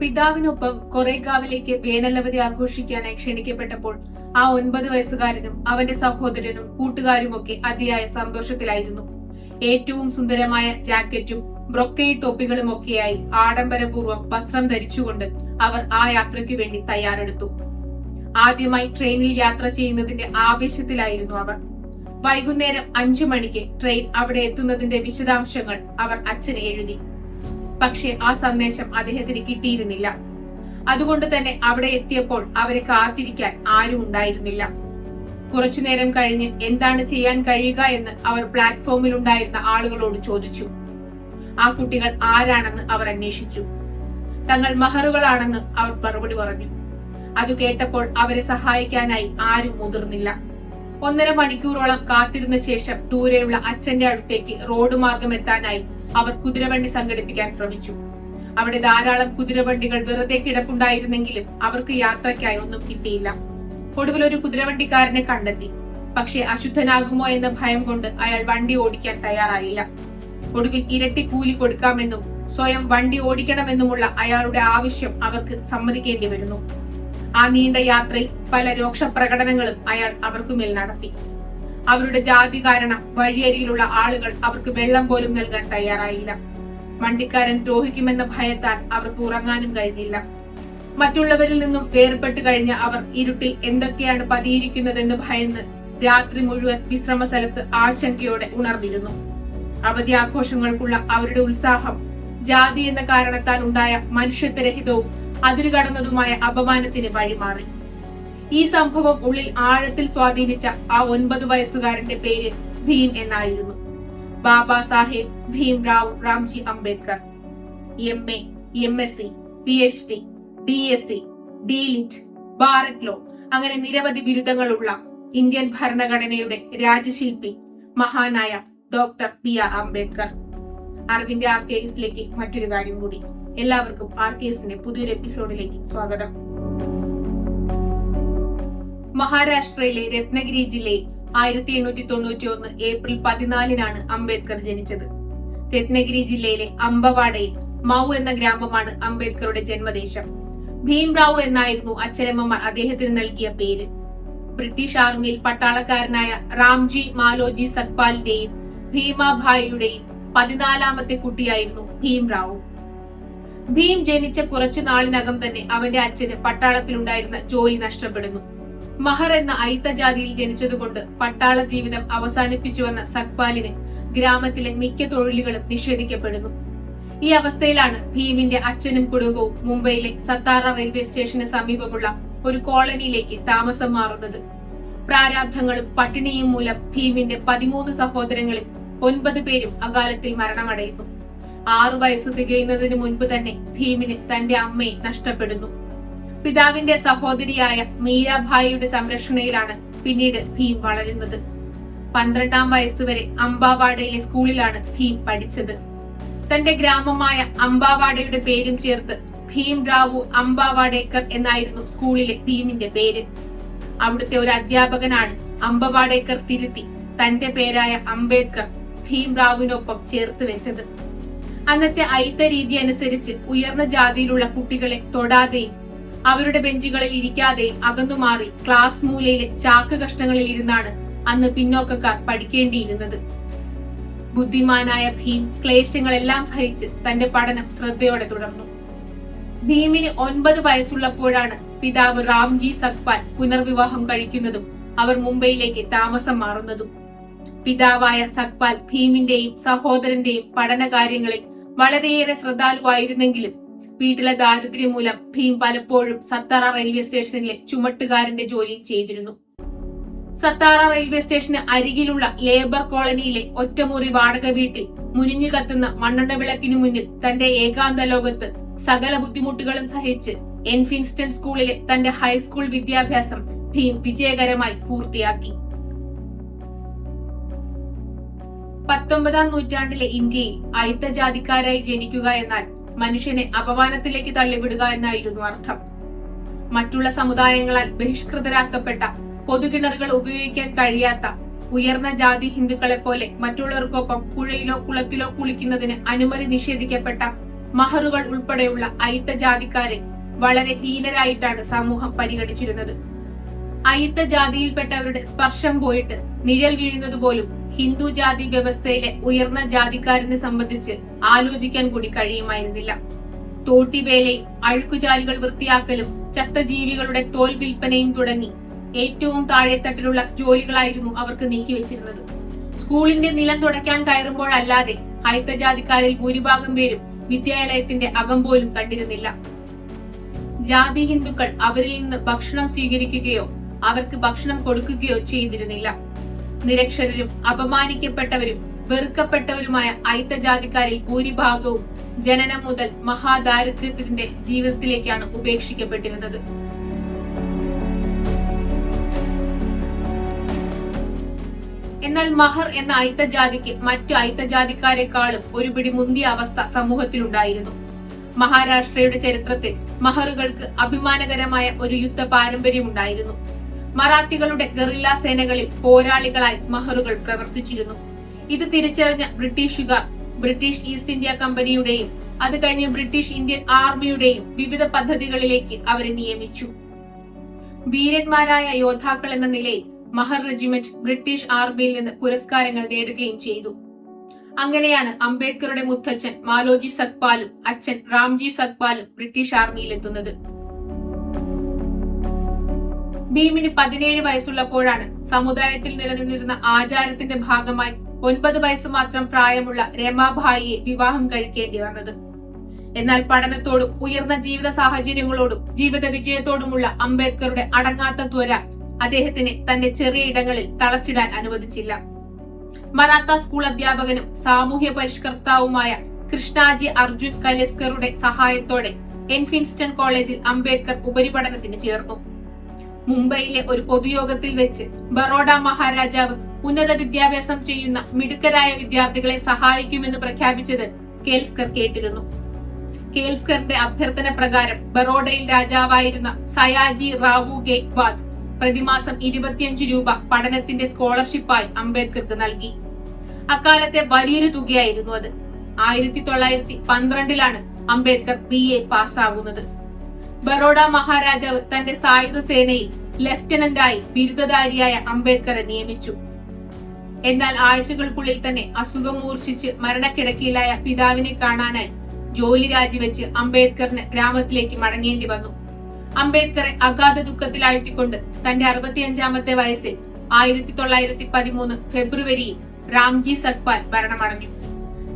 പിതാവിനൊപ്പം കൊറേഗാവിലേക്ക് വേനലവധി ആഘോഷിക്കാനായി ക്ഷണിക്കപ്പെട്ടപ്പോൾ ആ ഒൻപത് വയസ്സുകാരനും അവന്റെ സഹോദരനും കൂട്ടുകാരുമൊക്കെ അതിയായ സന്തോഷത്തിലായിരുന്നു. ഏറ്റവും സുന്ദരമായ ജാക്കറ്റും ബ്രൊക്കേഡ് തൊപ്പികളും ഒക്കെയായി ആഡംബരപൂർവം വസ്ത്രം ധരിച്ചുകൊണ്ട് അവർ ആ യാത്രയ്ക്ക് വേണ്ടി തയ്യാറെടുത്തു. ആദ്യമായി ട്രെയിനിൽ യാത്ര ചെയ്യുന്നതിന്റെ ആവേശത്തിലായിരുന്നു അവർ. വൈകുന്നേരം അഞ്ചു മണിക്ക് ട്രെയിൻ അവിടെ എത്തുന്നതിന്റെ വിശദാംശങ്ങൾ അവർ അച്ഛനെ എഴുതി. പക്ഷേ ആ സന്ദേശം അദ്ദേഹത്തിന് കിട്ടിയിരുന്നില്ല. അതുകൊണ്ട് തന്നെ അവിടെ എത്തിയപ്പോൾ അവരെ കാത്തിരിക്കാൻ ആരും ഉണ്ടായിരുന്നില്ല. കുറച്ചുനേരം കഴിഞ്ഞ് എന്താണ് ചെയ്യാൻ കഴിയുക എന്ന് അവർ പ്ലാറ്റ്ഫോമിൽ ഉണ്ടായിരുന്ന ആളുകളോട് ചോദിച്ചു. ആ കുട്ടികൾ ആരാണെന്ന് അവർ അന്വേഷിച്ചു. തങ്ങൾ മഹറുകളാണെന്ന് അവർ മറുപടി പറഞ്ഞു. അത് കേട്ടപ്പോൾ അവരെ സഹായിക്കാനായി ആരും മുതിർന്നില്ല. ഒന്നര മണിക്കൂറോളം കാത്തിരുന്ന ശേഷം ദൂരെയുള്ള അച്ഛന്റെ അടുത്തേക്ക് റോഡ് മാർഗം എത്താനായി അവർ കുതിരവണ്ടി സംഘടിപ്പിക്കാൻ ശ്രമിച്ചു. അവിടെ ധാരാളം കുതിരവണ്ടികൾ വെറുതെ കിടപ്പുണ്ടായിരുന്നെങ്കിലും അവർക്ക് യാത്രയ്ക്കായി ഒന്നും കിട്ടിയില്ല. ഒടുവിൽ ഒരു കുതിരവണ്ടിക്കാരനെ കണ്ടെത്തി. പക്ഷേ അശുദ്ധനാകുമോ എന്ന ഭയം കൊണ്ട് അയാൾ വണ്ടി ഓടിക്കാൻ തയ്യാറായില്ല. ഒടുവിൽ ഇരട്ടി കൂലി കൊടുക്കാമെന്നും സ്വയം വണ്ടി ഓടിക്കണമെന്നുമുള്ള അയാളുടെ ആവശ്യം അവർക്ക് സമ്മതിക്കേണ്ടി വരുന്നു. ആ നീണ്ട യാത്രയിൽ പല രോക്ഷ പ്രകടനങ്ങളും അയാൾ അവർക്കുമേൽ നടത്തി. അവരുടെ ജാതി കാരണം വഴിയരിയിലുള്ള ആളുകൾ അവർക്ക് വെള്ളം പോലും നൽകാൻ തയ്യാറായില്ല. വണ്ടിക്കാരൻ ദ്രോഹിക്കുമെന്ന ഭയത്താൽ അവർക്ക് ഉറങ്ങാനും കഴിഞ്ഞില്ല. മറ്റുള്ളവരിൽ നിന്നും വേർപെട്ട് കഴിഞ്ഞ അവർ ഇരുട്ടിൽ എന്തൊക്കെയാണ് പതിയിരിക്കുന്നതെന്ന് ഭയന്ന് രാത്രി മുഴുവൻ വിശ്രമ സ്ഥലത്ത് ആശങ്കയോടെ ഉണർന്നിരുന്നു. അവധി ആഘോഷങ്ങൾക്കുള്ള അവരുടെ ഉത്സാഹം ജാതി എന്ന കാരണത്താൽ ഉണ്ടായ മനുഷ്യത്വരഹിതവും അതിരുകടന്നതുമായ അപമാനത്തിന് വഴിമാറി. ഈ സംഭവം ഉള്ളിൽ ആഴത്തിൽ സ്വാധീനിച്ച ആ ഒൻപത് വയസ്സുകാരന്റെ പേര് ഭീം എന്നായിരുന്നു. Baba Saheb Bhim Rao Ramji Ambedkar. M A M S C P H D D S C Litt bar at law law അങ്ങനെ നിരവധി ബിരുദങ്ങളുള്ള ഇന്ത്യൻ ഭരണഘടനയുടെ രാജശില്പി മഹാനായ ഡോക്ടർ പി ആർ അംബേദ്കർ. അറിവിന്റെ ആർക്കേവ്സിലേക്ക് മറ്റൊരു കാര്യം കൂടി. എല്ലാവർക്കും ആർക്കേവ്സിന്റെ പുതിയൊരു എപ്പിസോഡിലേക്ക് സ്വാഗതം. മഹാരാഷ്ട്രയിലെ രത്നഗിരി ജില്ലയിൽ ആയിരത്തി എണ്ണൂറ്റി തൊണ്ണൂറ്റി ഒന്ന് ഏപ്രിൽ പതിനാലിനാണ് അംബേദ്കർ ജനിച്ചത്. രത്നഗിരി ജില്ലയിലെ അമ്പവാടയിൽ മാവു എന്ന ഗ്രാമമാണ് അംബേദ്കറുടെ ജന്മദേശം. ഭീംറാവു എന്നായിരുന്നു അച്ഛനമ്മമാർ അദ്ദേഹത്തിന് നൽകിയ പേര്. ബ്രിട്ടീഷ് ആർമിയിൽ പട്ടാളക്കാരനായ റാംജി മാലോജി സത്പാലിന്റെയും ഭീമാഭായിയുടെയും പതിനാലാമത്തെ കുട്ടിയായിരുന്നു ഭീംറാവു ഭീം ജനിച്ച കുറച്ചു നാളിനകം തന്നെ അവന്റെ അച്ഛന് പട്ടാളത്തിലുണ്ടായിരുന്ന ജോലി നഷ്ടപ്പെടുന്നു. മഹർ എന്ന അയിത്തജാതിയിൽ ജനിച്ചതുകൊണ്ട് പട്ടാള ജീവിതം അവസാനിപ്പിച്ചുവന്ന സക്പാലിന് ഗ്രാമത്തിലെ മിക്ക തൊഴിലുകളും നിഷേധിക്കപ്പെടുന്നു. ഈ അവസ്ഥയിലാണ് ഭീമിന്റെ അച്ഛനും കുടുംബവും മുംബൈയിലെ സത്താറ റെയിൽവേ സ്റ്റേഷന് സമീപമുള്ള ഒരു കോളനിയിലേക്ക് താമസം മാറുന്നത്. പ്രാരാബ്ധങ്ങളും പട്ടിണിയും മൂലം ഭീമിന്റെ പതിമൂന്ന് സഹോദരങ്ങളിൽ ഒൻപത് പേരും അകാലത്തിൽ മരണമടയുന്നു. ആറു വയസ്സ് തികയുന്നതിന് മുൻപ് തന്നെ ഭീമിന് തന്റെ അമ്മയെ നഷ്ടപ്പെടുന്നു. പിതാവിന്റെ സഹോദരിയായ മീരാഭായിയുടെ സംരക്ഷണയിലാണ് പിന്നീട് ഭീം വളരുന്നത്. പന്ത്രണ്ടാം വയസ്സുവരെ അംബാവാഡയിലെ സ്കൂളിലാണ് ഭീം പഠിച്ചത്. തന്റെ ഗ്രാമമായ അംബാവാഡയുടെ പേരും ചേർത്ത് ഭീം റാവു അംബാവാഡേക്കർ എന്നായിരുന്നു സ്കൂളിലെ ഭീമിന്റെ പേര്. അവിടുത്തെ ഒരു അധ്യാപകനാണ് അംബവാഡേക്കർ തിരുത്തി തന്റെ പേരായ അംബേദ്കർ ഭീം റാവുവിനൊപ്പം ചേർത്ത് വെച്ചത്. അന്നത്തെ ഐത്ത രീതി അനുസരിച്ച് ഉയർന്ന ജാതിയിലുള്ള കുട്ടികളെ തൊടാതെയും അവരുടെ ബെഞ്ചുകളിൽ ഇരിക്കാതെ അകന്നുമാറി ക്ലാസ് മൂലയിലെ ചാക്ക് കഷ്ടങ്ങളിൽ ഇരുന്നാണ് അന്ന് പിന്നോക്കക്കാർ പഠിക്കേണ്ടിയിരുന്നത്. ബുദ്ധിമാനായ ഭീം ക്ലേശങ്ങളെല്ലാം സഹിച്ച് തന്റെ പഠനം ശ്രദ്ധയോടെ തുടർന്നു. ഭീമിന് ഒൻപത് വയസ്സുള്ളപ്പോഴാണ് പിതാവ് റാംജി സത്പാൽ പുനർവിവാഹം കഴിക്കുന്നതും അവർ മുംബൈയിലേക്ക് താമസം മാറുന്നതും. പിതാവായ സത്പാൽ ഭീമിന്റെയും സഹോദരന്റെയും പഠനകാര്യങ്ങളിൽ വളരെയേറെ ശ്രദ്ധാലുവായിരുന്നെങ്കിലും വീട്ടിലെ ദാരിദ്ര്യം മൂലം ഭീം പലപ്പോഴും സത്താറ റെയിൽവേ സ്റ്റേഷനിലെ ചുമട്ടുകാരന്റെ ജോലിയും ചെയ്തിരുന്നു. സത്താറ റെയിൽവേ സ്റ്റേഷന് അരികിലുള്ള ലേബർ കോളനിയിലെ ഒറ്റമുറി വാടക വീട്ടിൽ മുനിഞ്ഞു കത്തുന്ന മണ്ണെണ്ണ വിളക്കിനു മുന്നിൽ തന്റെ ഏകാന്ത ലോകത്ത് സകല ബുദ്ധിമുട്ടുകളും സഹിച്ച് എൻഫിൻസ്റ്റൺ സ്കൂളിലെ തന്റെ ഹൈസ്കൂൾ വിദ്യാഭ്യാസം ഭീം വിജയകരമായി പൂർത്തിയാക്കി. പത്തൊമ്പതാം നൂറ്റാണ്ടിലെ ഇന്ത്യയിൽ അയിത്തജാതിക്കാരായി ജനിക്കുക എന്നാൽ മനുഷ്യനെ അപമാനത്തിലേക്ക് തള്ളിവിടുക എന്നായിരുന്നു അർത്ഥം. മറ്റുള്ള സമുദായങ്ങളാൽ ബഹിഷ്കൃതരാക്കപ്പെട്ട പൊതുകിണറുകൾ ഉപയോഗിക്കാൻ കഴിയാത്ത ഉയർന്ന ജാതി ഹിന്ദുക്കളെ പോലെ മറ്റുള്ളവർക്കൊപ്പം പുഴയിലോ കുളത്തിലോ കുളിക്കുന്നതിന് അനുമതി നിഷേധിക്കപ്പെട്ട മഹറുകൾ ഉൾപ്പെടെയുള്ള അയിത്ത ജാതിക്കാരെ വളരെ ഹീനരായിട്ടാണ് സമൂഹം പരിഗണിച്ചിരുന്നത്. അയിത്ത ജാതിയിൽപ്പെട്ടവരുടെ സ്പർശം പോയിട്ട് നിഴൽ വീഴുന്നത് പോലും ഹിന്ദു ജാതി വ്യവസ്ഥയിലെ ഉയർന്ന ജാതിക്കാരനെ സംബന്ധിച്ച് ആലോചിക്കാൻ കൂടി കഴിയുമായിരുന്നില്ല. തോട്ടിവേലയും അഴുക്കുചാലികൾ വൃത്തിയാക്കലും ചത്ത ജീവികളുടെ തോൽ വിൽപ്പനയും തുടങ്ങി ഏറ്റവും താഴെത്തട്ടിലുള്ള ജോലികളായിരുന്നു അവർക്ക് നീക്കിവെച്ചിരുന്നത്. സ്കൂളിന്റെ നിലം തുടയ്ക്കാൻ കയറുമ്പോഴല്ലാതെ ഹൈത്തജാതിക്കാരിൽ ഭൂരിഭാഗം പേരും വിദ്യാലയത്തിന്റെ അകം പോലും കണ്ടിരുന്നില്ല. ജാതി ഹിന്ദുക്കൾ അവരിൽ നിന്ന് ഭക്ഷണം സ്വീകരിക്കുകയോ അവർക്ക് ഭക്ഷണം കൊടുക്കുകയോ ചെയ്തിരുന്നില്ല. നിരക്ഷരരും അപമാനിക്കപ്പെട്ടവരും വെറുക്കപ്പെട്ടവരുമായ അയിത്ത ജാതിക്കാരിൽ ഭൂരിഭാഗവും ജനനം മുതൽ മഹാദാരിദ്ര്യത്തിന്റെ ജീവിതത്തിലേക്കാണ് ഉപേക്ഷിക്കപ്പെട്ടിരുന്നത്. എന്നാൽ മഹർ എന്ന അയിത്ത ജാതിക്ക് മറ്റു അയിത്ത ജാതിക്കാരെക്കാളും ഒരു പിടി മുന്തിയ അവസ്ഥ സമൂഹത്തിലുണ്ടായിരുന്നു. മഹാരാഷ്ട്രയുടെ ചരിത്രത്തിൽ മഹറുകൾക്ക് അഭിമാനകരമായ ഒരു യുദ്ധ പാരമ്പര്യമുണ്ടായിരുന്നു മറാത്തികളുടെ ഗറില്ല സേനകളിൽ പോരാളികളായി മഹറുകൾ പ്രവർത്തിച്ചിരുന്നു. ഇത് തിരിച്ചറിഞ്ഞ ബ്രിട്ടീഷുകാർ ബ്രിട്ടീഷ് ഈസ്റ്റ് ഇന്ത്യ കമ്പനിയുടെയും അത് കഴിഞ്ഞ് ബ്രിട്ടീഷ് ഇന്ത്യൻ ആർമിയുടെയും വിവിധ പദ്ധതികളിലേക്ക് അവരെ നിയമിച്ചു. വീരന്മാരായ യോദ്ധാക്കൾ എന്ന നിലയിൽ മഹർ റെജിമെന്റ് ബ്രിട്ടീഷ് ആർമിയിൽ നിന്ന് പുരസ്കാരങ്ങൾ നേടുകയും ചെയ്തു. അങ്ങനെയാണ് അംബേദ്കറുടെ മുത്തച്ഛൻ മാലോജി സക്പാലും അച്ഛൻ റാംജി സക്പാലും ബ്രിട്ടീഷ് ആർമിയിൽ എത്തുന്നത്. ഭീമിന് പതിനേഴ് വയസ്സുള്ളപ്പോഴാണ് സമുദായത്തിൽ നിലനിന്നിരുന്ന ആചാരത്തിന്റെ ഭാഗമായി ഒൻപത് വയസ്സ് മാത്രം പ്രായമുള്ള രമാഭായിയെ വിവാഹം കഴിക്കേണ്ടി വന്നത്. എന്നാൽ പഠനത്തോടും ഉയർന്ന ജീവിത സാഹചര്യങ്ങളോടും ജീവിത വിജയത്തോടുമുള്ള അംബേദ്കറുടെ അടങ്ങാത്ത ത്വര അദ്ദേഹത്തിന് തന്റെ ചെറിയ ഇടങ്ങളിൽ തളച്ചിടാൻ അനുവദിച്ചില്ല. മറാത്ത സ്കൂൾ അധ്യാപകനും സാമൂഹ്യ പരിഷ്കർത്താവുമായ കൃഷ്ണാജി അർജുൻ കലേസ്കറുടെ സഹായത്തോടെ എൻഫിൻസ്റ്റൺ കോളേജിൽ അംബേദ്കർ ഉപരിപഠനത്തിന് ചേർന്നു. മുംബൈയിലെ ഒരു പൊതുയോഗത്തിൽ വെച്ച് ബറോഡ മഹാരാജാവ് ഉന്നത വിദ്യാഭ്യാസം ചെയ്യുന്ന മിടുക്കരായ വിദ്യാർത്ഥികളെ സഹായിക്കുമെന്ന് പ്രഖ്യാപിച്ചത് കേൽസ്കർ കേട്ടിരുന്നു. കേൽസ്കറിന്റെ അഭ്യർത്ഥന പ്രകാരം ബറോഡയിൽ രാജാവായിരുന്ന സയാജി റാവു ഗേക്വാദ് പ്രതിമാസം ഇരുപത്തിയഞ്ച് രൂപ പഠനത്തിന്റെ സ്കോളർഷിപ്പായി അംബേദ്കർക്ക് നൽകി. അക്കാലത്തെ വലിയൊരു തുകയായിരുന്നു അത്. ആയിരത്തി തൊള്ളായിരത്തി പന്ത്രണ്ടിലാണ് അംബേദ്കർ ബി എ പാസ്സാകുന്നത്. ബറോഡ മഹാരാജാവ് തന്റെ സായുധ സേനയിൽ ലഫ്റ്റനന്റായി ബിരുദധാരിയായ അംബേദ്കറെ നിയമിച്ചു. എന്നാൽ ആഴ്ചകൾക്കുള്ളിൽ തന്നെ അസുഖം മൂർച്ഛിച്ച് മരണക്കിടക്കയിലായ പിതാവിനെ കാണാനായി ജോലി രാജിവെച്ച് അംബേദ്കറിന് ഗ്രാമത്തിലേക്ക് മടങ്ങേണ്ടി വന്നു. അംബേദ്കറെ അഗാധ ദുഃഖത്തിലാഴ്ത്തിക്കൊണ്ട് തന്റെ അറുപത്തിയഞ്ചാമത്തെ വയസ്സിൽ ആയിരത്തി തൊള്ളായിരത്തി പതിമൂന്ന് ഫെബ്രുവരിയിൽ രാംജി സക്പാൽ ഭരണമടഞ്ഞു.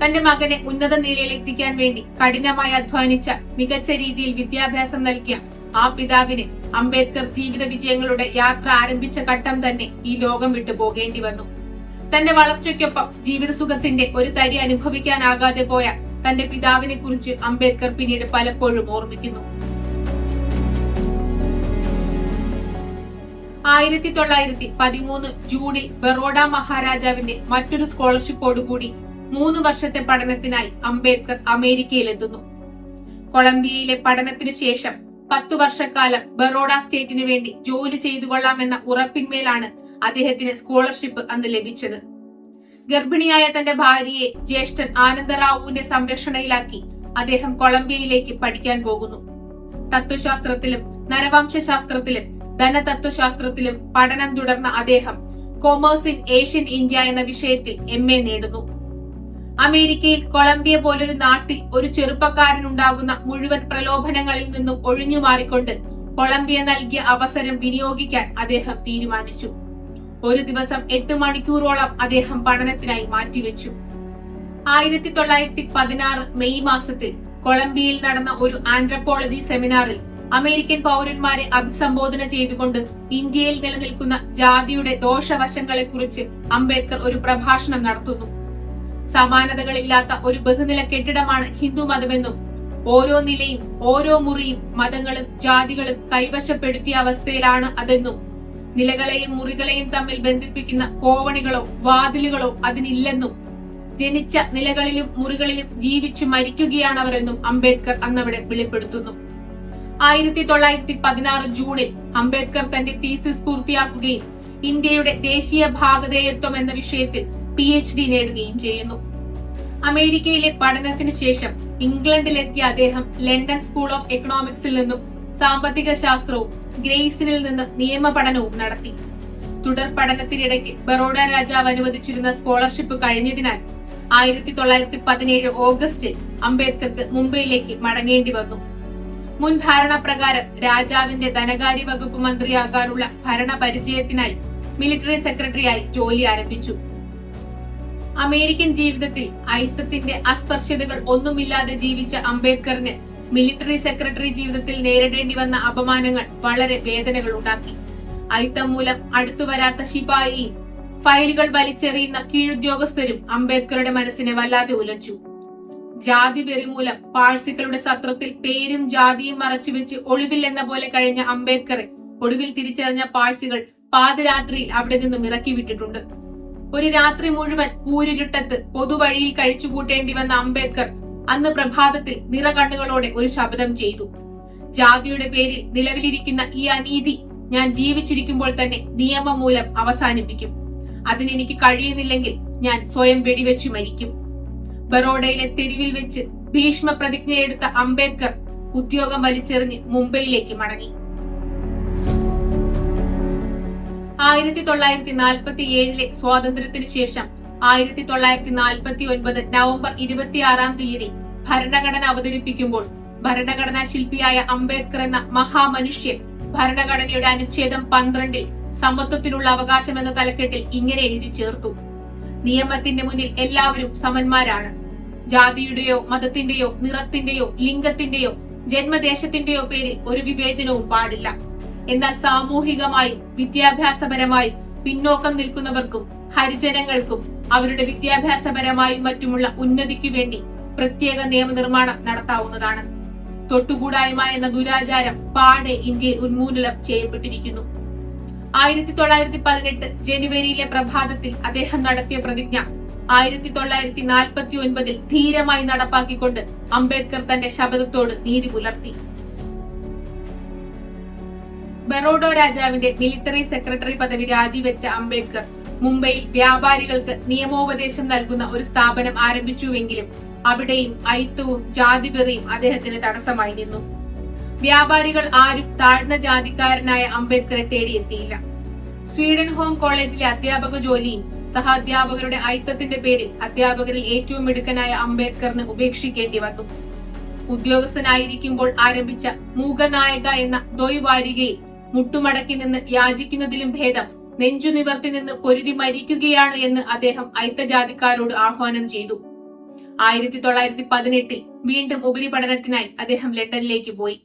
തന്റെ മകനെ ഉന്നത നിലയിൽ എത്തിക്കാൻ വേണ്ടി കഠിനമായി അധ്വാനിച്ച മികച്ച രീതിയിൽ വിദ്യാഭ്യാസം നൽകിയ ആ പിതാവിന് അംബേദ്കർ ജീവിത വിജയങ്ങളുടെ യാത്ര ആരംഭിച്ച ഘട്ടം തന്നെ ഈ ലോകം വിട്ടു പോകേണ്ടി വന്നു. തന്റെ വളർച്ചയ്ക്കൊപ്പം ജീവിത സുഖത്തിന്റെ ഒരു തരി അനുഭവിക്കാനാകാതെ പോയ തന്റെ പിതാവിനെ കുറിച്ച് അംബേദ്കർ പിന്നീട് പലപ്പോഴും ഓർമ്മിക്കുന്നു. ആയിരത്തി തൊള്ളായിരത്തി പതിമൂന്ന് ജൂണിൽ ബറോഡ മഹാരാജാവിന്റെ മറ്റൊരു സ്കോളർഷിപ്പോടുകൂടി മൂന്ന് വർഷത്തെ പഠനത്തിനായി അംബേദ്കർ അമേരിക്കയിലെത്തുന്നു. കൊളംബിയയിലെ പഠനത്തിനു ശേഷം പത്തു വർഷക്കാലം ബറോഡ സ്റ്റേറ്റിന് വേണ്ടി ജോലി ചെയ്തു കൊള്ളാമെന്ന ഉറപ്പിന്മേലാണ് അദ്ദേഹത്തിന് സ്കോളർഷിപ്പ് അന്ന് ലഭിച്ചത്. ഗർഭിണിയായ തന്റെ ഭാര്യയെ ജ്യേഷ്ഠൻ ആനന്ദറാവുവിന്റെ സംരക്ഷണയിലാക്കി അദ്ദേഹം കൊളംബിയയിലേക്ക് പഠിക്കാൻ പോകുന്നു. തത്വശാസ്ത്രത്തിലും നരവംശാസ്ത്രത്തിലും ധനതത്വശാസ്ത്രത്തിലും പഠനം തുടർന്ന അദ്ദേഹം കൊമേഴ്സ് ഇൻ ഏഷ്യൻ ഇന്ത്യ എന്ന വിഷയത്തിൽ എം എ നേടുന്നു. അമേരിക്കയിൽ കൊളംബിയ പോലൊരു നാട്ടിൽ ഒരു ചെറുപ്പക്കാരൻ ഉണ്ടാകുന്ന മുഴുവൻ പ്രലോഭനങ്ങളിൽ നിന്നും ഒഴിഞ്ഞു മാറിക്കൊണ്ട് കൊളംബിയ നൽകിയ അവസരം വിനിയോഗിക്കാൻ അദ്ദേഹം തീരുമാനിച്ചു. ഒരു ദിവസം എട്ട് മണിക്കൂറോളം അദ്ദേഹം പഠനത്തിനായി മാറ്റിവെച്ചു. ആയിരത്തി തൊള്ളായിരത്തി പതിനാറ് മെയ് മാസത്തിൽ കൊളംബിയയിൽ നടന്ന ഒരു ആന്ത്രപ്പോളജി സെമിനാറിൽ അമേരിക്കൻ പൗരന്മാരെ അഭിസംബോധന ചെയ്തുകൊണ്ട് ഇന്ത്യയിൽ നിലനിൽക്കുന്ന ജാതിയുടെ ദോഷവശങ്ങളെക്കുറിച്ച് അംബേദ്കർ ഒരു പ്രഭാഷണം നടത്തുന്നു. സമാനതകളില്ലാത്ത ഒരു ബഹുനില കെട്ടിടമാണ് ഹിന്ദു മതമെന്നും ഓരോ നിലയും ഓരോ മുറിയും മതങ്ങളും ജാതികളും കൈവശപ്പെടുത്തിയ അവസ്ഥയിലാണ് അതെന്നും നിലകളെയും മുറികളെയും തമ്മിൽ ബന്ധിപ്പിക്കുന്ന കോവണികളോ വാതിലുകളോ അതിനില്ലെന്നും ജനിച്ച നിലകളിലും മുറികളിലും ജീവിച്ചു മരിക്കുകയാണവരെന്നും അംബേദ്കർ അന്നവിടെ വെളിപ്പെടുത്തുന്നു. ആയിരത്തി തൊള്ളായിരത്തി പതിനാറ് ജൂണിൽ അംബേദ്കർ തന്റെ തീസിസ് പൂർത്തിയാക്കുകയും ഇന്ത്യയുടെ ദേശീയ ഭാഗധേയത്വം എന്ന വിഷയത്തിൽ പി എച്ച് ഡി നേടുകയും ചെയ്യുന്നു. അമേരിക്കയിലെ പഠനത്തിന് ശേഷം ഇംഗ്ലണ്ടിലെത്തിയ അദ്ദേഹം ലണ്ടൻ സ്കൂൾ ഓഫ് എക്കണോമിക്സിൽ നിന്നും സാമ്പത്തിക ശാസ്ത്രവും ഗ്രേസിനിൽ നിന്ന് നിയമ പഠനവും നടത്തി. തുടർ പഠനത്തിനിടയ്ക്ക് ബറോഡ രാജാവ് അനുവദിച്ചിരുന്ന സ്കോളർഷിപ്പ് കഴിഞ്ഞതിനാൽ ആയിരത്തി തൊള്ളായിരത്തി പതിനേഴ് ഓഗസ്റ്റിൽ അംബേദ്കർക്ക് മുംബൈയിലേക്ക് മടങ്ങേണ്ടി വന്നു. മുൻ ധാരണ പ്രകാരം രാജാവിന്റെ ധനകാര്യ വകുപ്പ് മന്ത്രിയാകാനുള്ള ഭരണപരിചയത്തിനായി മിലിറ്ററി സെക്രട്ടറിയായി ജോലി ആരംഭിച്ചു. അമേരിക്കൻ ജീവിതത്തിൽ ഐത്തത്തിന്റെ അസ്പർശ്യതകൾ ഒന്നുമില്ലാതെ ജീവിച്ച അംബേദ്കറിന് മിലിറ്ററി സെക്രട്ടറി ജീവിതത്തിൽ നേരിടേണ്ടി വന്ന അപമാനങ്ങൾ വളരെ വേദനകൾ ഉണ്ടാക്കി. ഐത്തം മൂലം അടുത്തു വരാത്ത ശിപായി ഫയലുകൾ വലിച്ചെറിയുന്ന കീഴുദ്യോഗസ്ഥരും അംബേദ്കറുടെ മനസ്സിനെ വല്ലാതെ ഉലച്ചു. ജാതി വെറി മൂലം പാഴ്സികളുടെ സത്രത്തിൽ പേരും ജാതിയും മറച്ചുവെച്ച് ഒളിവിൽ എന്ന പോലെ കഴിഞ്ഞ അംബേദ്കറെ ഒടുവിൽ തിരിച്ചറിഞ്ഞ പാഴ്സികൾ പാതിരാത്രിയിൽ അവിടെ നിന്നും ഇറക്കി വിട്ടിട്ടുണ്ട് ഒരു രാത്രി മുഴുവൻ കൂരിരുട്ടത്ത് പൊതുവഴിയിൽ കഴിച്ചുകൂട്ടേണ്ടി വന്ന അംബേദ്കർ അന്ന് പ്രഭാതത്തിൽ നിറകണ്ണുകളോടെ ഒരു ശബ്ദം ചെയ്തു. ജാതിയുടെ പേരിൽ നിലവിലിരിക്കുന്ന ഈ അനീതി ഞാൻ ജീവിച്ചിരിക്കുമ്പോൾ തന്നെ നിയമം മൂലം അവസാനിപ്പിക്കും അതിനെനിക്ക് കഴിയുന്നില്ലെങ്കിൽ ഞാൻ സ്വയം വെടിവെച്ച് മരിക്കും. ബറോഡയിലെ തെരുവിൽ വെച്ച് ഭീഷ്മ പ്രതിജ്ഞയെടുത്ത അംബേദ്കർ ഉദ്യോഗം വലിച്ചെറിഞ്ഞ് മുംബൈയിലേക്ക് മടങ്ങി. ആയിരത്തി തൊള്ളായിരത്തി നാൽപ്പത്തി ഏഴിലെ സ്വാതന്ത്ര്യത്തിന് ശേഷം ആയിരത്തി തൊള്ളായിരത്തി നാൽപ്പത്തി ഒൻപത് നവംബർ ഇരുപത്തിയാറാം തീയതി ഭരണഘടന അവതരിപ്പിക്കുമ്പോൾ ഭരണഘടനാ ശില്പിയായ അംബേദ്കർ എന്ന മഹാമനുഷ്യൻ ഭരണഘടനയുടെ അനുച്ഛേദം പന്ത്രണ്ടിൽ സമത്വത്തിനുള്ള അവകാശം എന്ന തലക്കെട്ടിൽ ഇങ്ങനെ എഴുതി ചേർത്തു. നിയമത്തിന്റെ മുന്നിൽ എല്ലാവരും സമന്മാരാണ്. ജാതിയുടെയോ മതത്തിന്റെയോ നിറത്തിന്റെയോ ലിംഗത്തിന്റെയോ ജന്മദേശത്തിന്റെയോ പേരിൽ ഒരു വിവേചനവും പാടില്ല. എന്നാൽ സാമൂഹികമായി വിദ്യാഭ്യാസപരമായി പിന്നോക്കം നിൽക്കുന്നവർക്കും ഹരിജനങ്ങൾക്കും അവരുടെ വിദ്യാഭ്യാസപരമായും മറ്റുമുള്ള ഉന്നതിക്കു വേണ്ടി പ്രത്യേക നിയമനിർമ്മാണം നടത്താവുന്നതാണ്. തൊട്ടുകൂടായ്മ എന്ന ദുരാചാരം പാടെ ഇന്ത്യയിൽ ഉന്മൂലനം ചെയ്യപ്പെട്ടിരിക്കുന്നു. ആയിരത്തി തൊള്ളായിരത്തി പതിനെട്ട് ജനുവരിയിലെ പ്രഭാതത്തിൽ അദ്ദേഹം നടത്തിയ പ്രതിജ്ഞ ആയിരത്തി തൊള്ളായിരത്തി നാൽപ്പത്തി ഒൻപതിൽ ധീരമായി നടപ്പാക്കിക്കൊണ്ട് അംബേദ്കർ തന്റെ ശബ്ദത്തോട് നീതി പുലർത്തി. ബറോഡോ രാജാവിന്റെ മിലിറ്ററി സെക്രട്ടറി പദവി രാജിവെച്ച അംബേദ്കർ മുംബൈയിൽ വ്യാപാരികൾക്ക് നിയമോപദേശം നൽകുന്ന ഒരു സ്ഥാപനം ആരംഭിച്ചുവെങ്കിലും അവിടെയും ഐത്തവും ജാതിവെറിയും അദ്ദേഹത്തിന് തടസ്സമായി നിന്നു. വ്യാപാരികൾ ആരും താഴ്ന്ന ജാതിക്കാരനായ അംബേദ്കറെ തേടിയെത്തിയില്ല. സ്വീഡൻ ഹോം കോളേജിലെ അധ്യാപക ജോലിയും സഹാധ്യാപകരുടെ ഐത്തത്തിന്റെ പേരിൽ അധ്യാപകരിൽ ഏറ്റവും മിടുക്കനായ അംബേദ്കറിന് ഉപേക്ഷിക്കേണ്ടി വന്നു. ഉദ്യോഗസ്ഥനായിരിക്കുമ്പോൾ ആരംഭിച്ച മൂകനായക എന്ന ദ്വൈവാരികയിൽ മുട്ടുമടക്കി നിന്ന് യാചിക്കുന്നതിലും ഭേദം. നെഞ്ചു നിവർത്തി നിന്ന് പൊരുതി മരിക്കുകയാണ് എന്ന് അദ്ദേഹം ഐത്തജാതിക്കാരോട് ആഹ്വാനം ചെയ്തു. ആയിരത്തി തൊള്ളായിരത്തി പതിനെട്ടിൽ വീണ്ടും ഉപരിപഠനത്തിനായി അദ്ദേഹം ലണ്ടനിലേക്ക് പോയി.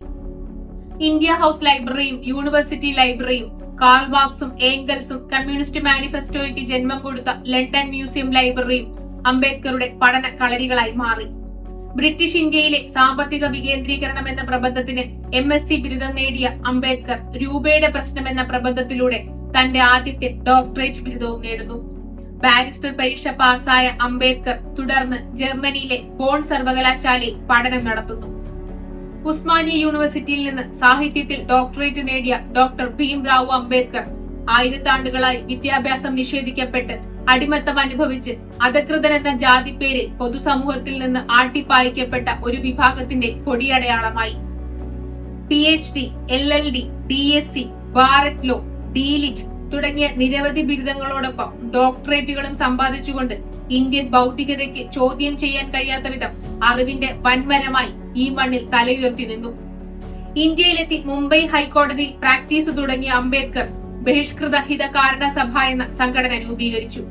ഇന്ത്യ ഹൗസ് ലൈബ്രറിയും യൂണിവേഴ്സിറ്റി ലൈബ്രറിയും കാൾ മാർക്സും ഏംഗൽസും കമ്മ്യൂണിസ്റ്റ് മാനിഫെസ്റ്റോയ്ക്ക് ജന്മം കൊടുത്ത ലണ്ടൻ മ്യൂസിയം ലൈബ്രറിയും അംബേദ്കറുടെ പഠന കളരികളായി മാറി. ബ്രിട്ടീഷ് ഇന്ത്യയിലെ സാമ്പത്തിക വികേന്ദ്രീകരണം എന്ന പ്രബന്ധത്തിന് എം എസ് സി ബിരുദം നേടിയ അംബേദ്കർ രൂപയുടെ പ്രശ്നം എന്ന പ്രബന്ധത്തിലൂടെ തന്റെ ആദ്യത്തെ ഡോക്ടറേറ്റ് ബിരുദവും നേടുന്നു. ബാരിസ്റ്റർ പരീക്ഷ പാസായ അംബേദ്കർ തുടർന്ന് ജർമ്മനിയിലെ ബോൺ സർവകലാശാലയിൽ പഠനം നടത്തുന്നു. ഉസ്മാനിയ യൂണിവേഴ്സിറ്റിയിൽ നിന്ന് സാഹിത്യത്തിൽ ഡോക്ടറേറ്റ് നേടിയ ഡോക്ടർ ഭീം റാവു അംബേദ്കർ ആയിരത്താണ്ടുകളായി വിദ്യാഭ്യാസം നിഷേധിക്കപ്പെട്ട് അടിമത്തം അനുഭവിച്ച് അധകൃതൻ എന്ന ജാതി പേര് പൊതുസമൂഹത്തിൽ നിന്ന് ആട്ടിപ്പായിക്കപ്പെട്ട ഒരു വിഭാഗത്തിന്റെ കൊടിയടയാളമായി. P H D L L D D S C bar at law DLitt തുടങ്ങിയ നിരവധി ബിരുദങ്ങളോടൊപ്പം ഡോക്ടറേറ്റുകളും സമ്പാദിച്ചുകൊണ്ട് ഇന്ത്യൻ ഭൗതികതയ്ക്ക് ചോദ്യം ചെയ്യാൻ കഴിയാത്ത വിധം അറിവിന്റെ വൻമരമായി ഈ മണ്ണിൽ തലയുയർത്തി നിന്നു. ഇന്ത്യയിലെത്തി മുംബൈ ഹൈക്കോടതിയിൽ പ്രാക്ടീസ് തുടങ്ങിയ അംബേദ്കർ ബഹിഷ്കൃത ഹിതകാരണ സഭ എന്ന സംഘടന രൂപീകരിച്ചു.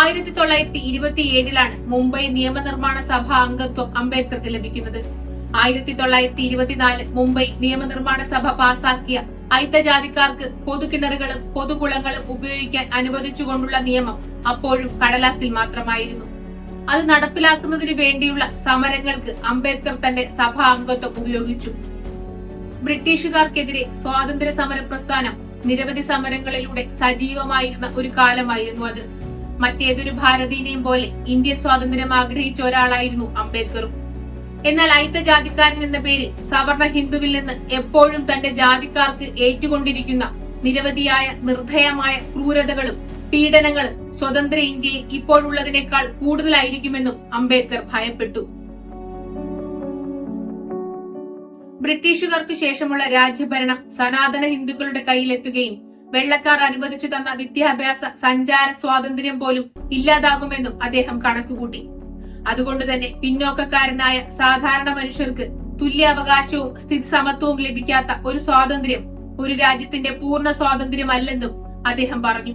ആയിരത്തി തൊള്ളായിരത്തി ഇരുപത്തി ഏഴിലാണ് മുംബൈ നിയമനിർമ്മാണ സഭ അംഗത്വം അംബേദ്കർക്ക് ലഭിക്കുന്നത്. ആയിരത്തി തൊള്ളായിരത്തി ഇരുപത്തിനാല് മുംബൈ നിയമനിർമ്മാണ സഭ പാസാക്കിയ ഐത്തജാതിക്കാർക്ക് പൊതുകിണറുകളും പൊതുകുളങ്ങളും ഉപയോഗിക്കാൻ അനുവദിച്ചുകൊണ്ടുള്ള നിയമം അപ്പോഴും കടലാസിൽ മാത്രമായിരുന്നു. അത് നടപ്പിലാക്കുന്നതിന് വേണ്ടിയുള്ള സമരങ്ങൾക്ക് അംബേദ്കർ തന്റെ സഭാ അംഗത്വം ഉപയോഗിച്ചു. ബ്രിട്ടീഷുകാർക്കെതിരെ സ്വാതന്ത്ര്യ സമര പ്രസ്ഥാനം നിരവധി സമരങ്ങളിലൂടെ സജീവമായിരുന്ന ഒരു കാലമായിരുന്നു അത്. മറ്റേതൊരു ഭാരതീയനെയും പോലെ ഇന്ത്യൻ സ്വാതന്ത്ര്യം ആഗ്രഹിച്ച ഒരാളായിരുന്നു അംബേദ്കറും. എന്നാൽ അയിത്തജാതിക്കാരൻ ജാതിക്കാരൻ എന്ന പേരിൽ സവർണ ഹിന്ദുവിൽ നിന്ന് എപ്പോഴും തന്റെ ജാതിക്കാർക്ക് ഏറ്റുകൊണ്ടിരിക്കുന്ന നിരവധിയായ നിർഭയമായ ക്രൂരതകളും പീഡനങ്ങളും സ്വതന്ത്ര ഇന്ത്യയിൽ ഇപ്പോഴുള്ളതിനേക്കാൾ കൂടുതലായിരിക്കുമെന്നും അംബേദ്കർ ഭയപ്പെട്ടു. ബ്രിട്ടീഷുകാർക്ക് ശേഷമുള്ള രാജ്യഭരണം സനാതന ഹിന്ദുക്കളുടെ കയ്യിലെത്തുകയും വെള്ളക്കാർ അനുവദിച്ചു തന്ന വിദ്യാഭ്യാസ സഞ്ചാര സ്വാതന്ത്ര്യം പോലും ഇല്ലാതാകുമെന്നും അദ്ദേഹം കണക്കുകൂട്ടി. അതുകൊണ്ട് തന്നെ പിന്നോക്കക്കാരനായ സാധാരണ മനുഷ്യർക്ക് തുല്യാവകാശവും സ്ഥിതി സമത്വവും ലഭിക്കാത്ത ഒരു സ്വാതന്ത്ര്യം ഒരു രാജ്യത്തിന്റെ പൂർണ സ്വാതന്ത്ര്യമല്ലെന്നും അദ്ദേഹം പറഞ്ഞു.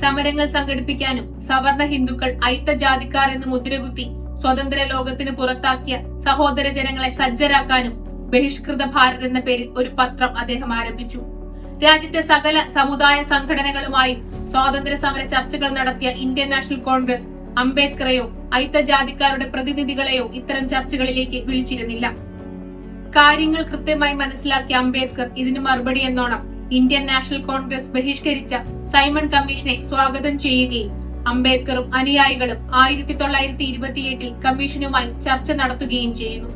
സമരങ്ങൾ സംഘടിപ്പിക്കാനും സവർണ ഹിന്ദുക്കൾ അയിത്ത ജാതിക്കാർ എന്ന് മുദ്രകുത്തി സ്വതന്ത്ര ലോകത്തിന് പുറത്താക്കിയ സഹോദര ജനങ്ങളെ സജ്ജരാക്കാനും ബഹിഷ്കൃത ഭാരത് എന്ന പേരിൽ ഒരു പത്രം അദ്ദേഹം ആരംഭിച്ചു. രാജ്യത്തെ സകല സമുദായ സംഘടനകളുമായി സ്വാതന്ത്ര്യ സമര ചർച്ചകൾ നടത്തിയ ഇന്ത്യൻ നാഷണൽ കോൺഗ്രസ് അംബേദ്കറെയോ അയിത്തജാതിക്കാരുടെ പ്രതിനിധികളെയോ ഇത്തരം ചർച്ചകളിലേക്ക് വിളിച്ചിരുന്നില്ല. കാര്യങ്ങൾ കൃത്യമായി മനസ്സിലാക്കിയ അംബേദ്കർ ഇതിന് മറുപടി എന്നോണം ഇന്ത്യൻ നാഷണൽ കോൺഗ്രസ് ബഹിഷ്കരിച്ച സൈമൺ കമ്മീഷനെ സ്വാഗതം ചെയ്യുകയും അംബേദ്കറും അനുയായികളും ആയിരത്തി തൊള്ളായിരത്തി ഇരുപത്തിയെട്ടിൽ കമ്മീഷനുമായി ചർച്ച നടത്തുകയും ചെയ്യുന്നു.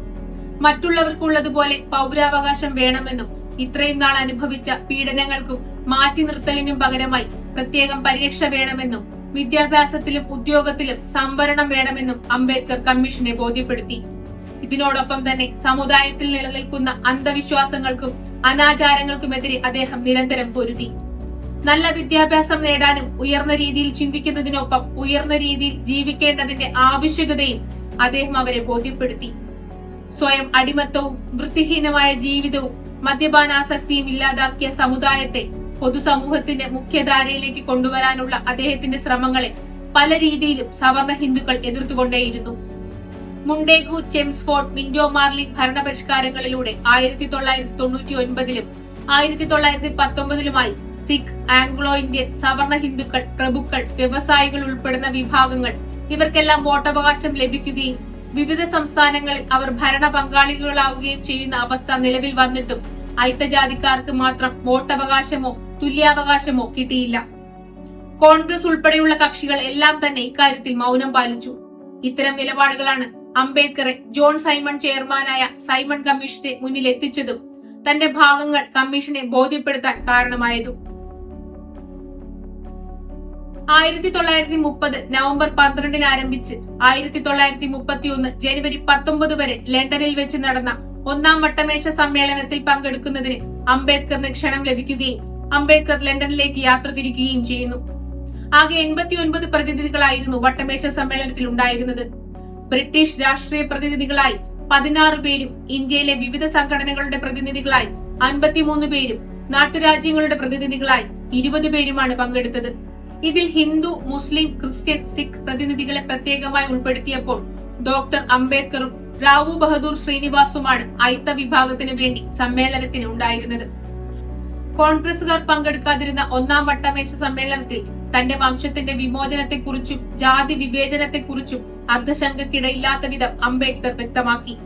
മറ്റുള്ളവർക്കുള്ളതുപോലെ പൗരാവകാശം വേണമെന്നും ഇത്രയും നാൾ അനുഭവിച്ച പീഡനങ്ങൾക്കും മാറ്റി നിർത്തലിനും പകരമായി പ്രത്യേകം പരീക്ഷ വേണമെന്നും വിദ്യാഭ്യാസത്തിലും ഉദ്യോഗത്തിലും സംവരണം വേണമെന്നും അംബേദ്കർ കമ്മീഷനെ ബോധ്യപ്പെടുത്തി. ഇതിനോടൊപ്പം തന്നെ സമുദായത്തിൽ നിലനിൽക്കുന്ന അന്ധവിശ്വാസങ്ങൾക്കും അനാചാരങ്ങൾക്കുമെതിരെ അദ്ദേഹം നിരന്തരം പൊരുതി. നല്ല വിദ്യാഭ്യാസം നേടാനും ഉയർന്ന രീതിയിൽ ചിന്തിക്കുന്നതിനൊപ്പം ഉയർന്ന രീതിയിൽ ജീവിക്കേണ്ടതിന്റെ ആവശ്യകതയും അദ്ദേഹം അവരെ ബോധ്യപ്പെടുത്തി. സ്വയം അടിമത്തവും വൃത്തിഹീനമായ ജീവിതവും മദ്യപാനാസക്തിയും ഇല്ലാതാക്കിയ സമുദായത്തെ പൊതുസമൂഹത്തിന്റെ മുഖ്യധാരയിലേക്ക് കൊണ്ടുവരാനുള്ള അദ്ദേഹത്തിന്റെ ശ്രമങ്ങളെ പല രീതിയിലും സവർണ ഹിന്ദുക്കൾ എതിർത്തുകൊണ്ടേയിരുന്നു. മുണ്ടേഗു ചെംസ്ഫോർഡ് മിൻഡോ മാർലി ഭരണപരിഷ്കാരങ്ങളിലൂടെ ആയിരത്തി തൊള്ളായിരത്തി തൊണ്ണൂറ്റി ഒൻപതിലും ആയിരത്തി തൊള്ളായിരത്തി പത്തൊമ്പതിലുമായി സിഖ് ആംഗ്ലോ ഇന്ത്യൻ സവർണ ഹിന്ദുക്കൾ പ്രഭുക്കൾ വ്യവസായികൾ ഉൾപ്പെടുന്ന വിഭാഗങ്ങൾ ഇവർക്കെല്ലാം വോട്ടവകാശം ലഭിക്കുകയും വിവിധ സംസ്ഥാനങ്ങളിൽ അവർ ഭരണ പങ്കാളികളാവുകയും ചെയ്യുന്ന അവസ്ഥ നിലവിൽ വന്നിട്ടും അയിത്തജാതിക്കാർക്ക് മാത്രം വോട്ടവകാശമോ തുല്യാവകാശമോ കിട്ടിയില്ല. കോൺഗ്രസ് ഉൾപ്പെടെയുള്ള കക്ഷികൾ എല്ലാം തന്നെ ഇക്കാര്യത്തിൽ മൗനം പാലിച്ചു. ഇത്തരം നിലപാടുകളാണ് അംബേദ്കറെ ജോൺ സൈമൺ ചെയർമാനായ സൈമൺ കമ്മീഷന്റെ മുന്നിൽ എത്തിച്ചതും തന്റെ ഭാഗങ്ങൾ കമ്മീഷനെ ബോധ്യപ്പെടുത്താൻ കാരണമായതും. ആയിരത്തി തൊള്ളായിരത്തി മുപ്പത് നവംബർ പന്ത്രണ്ടിന് ആരംഭിച്ച് ആയിരത്തി തൊള്ളായിരത്തി മുപ്പത്തി ഒന്ന് ജനുവരി പത്തൊമ്പത് വരെ ലണ്ടനിൽ വെച്ച് നടന്ന ഒന്നാം വട്ടമേശ സമ്മേളനത്തിൽ പങ്കെടുക്കുന്നതിന് അംബേദ്കറിന് ക്ഷണം ലഭിക്കുകയും അംബേദ്കർ ലണ്ടനിലേക്ക് യാത്ര തിരിക്കുകയും ചെയ്യുന്നു. ആകെ എൺപത്തി ഒൻപത് പ്രതിനിധികളായിരുന്നു വട്ടമേശ സമ്മേളനത്തിൽ ഉണ്ടായിരുന്നത്. ബ്രിട്ടീഷ് രാഷ്ട്രീയ പ്രതിനിധികളായി പതിനാറ് പേരും ഇന്ത്യയിലെ വിവിധ സംഘടനകളുടെ പ്രതിനിധികളായി അൻപത്തിമൂന്ന് പേരും നാട്ടുരാജ്യങ്ങളുടെ പ്രതിനിധികളായി ഇരുപത് പേരുമാണ് പങ്കെടുത്തത്. ഇതിൽ ഹിന്ദു മുസ്ലിം ക്രിസ്ത്യൻ സിഖ് പ്രതിനിധികളെ പ്രത്യേകമായി ഉൾപ്പെടുത്തിയപ്പോൾ ഡോക്ടർ അംബേദ്കറും റാവു ബഹദൂർ ശ്രീനിവാസുമാണ് അയിത്ത വിഭാഗത്തിന് വേണ്ടി സമ്മേളനത്തിന് ഉണ്ടായിരുന്നത്. കോൺഗ്രസുകാർ പങ്കെടുക്കാതിരുന്ന ഒന്നാം വട്ടമേശ സമ്മേളനത്തിൽ തന്റെ വംശത്തിന്റെ വിമോചനത്തെക്കുറിച്ചും ജാതി വിവേചനത്തെക്കുറിച്ചും അർദ്ധശങ്കക്കിടയില്ലാത്ത വിധം അംബേദ്കർ വ്യക്തമാക്കി.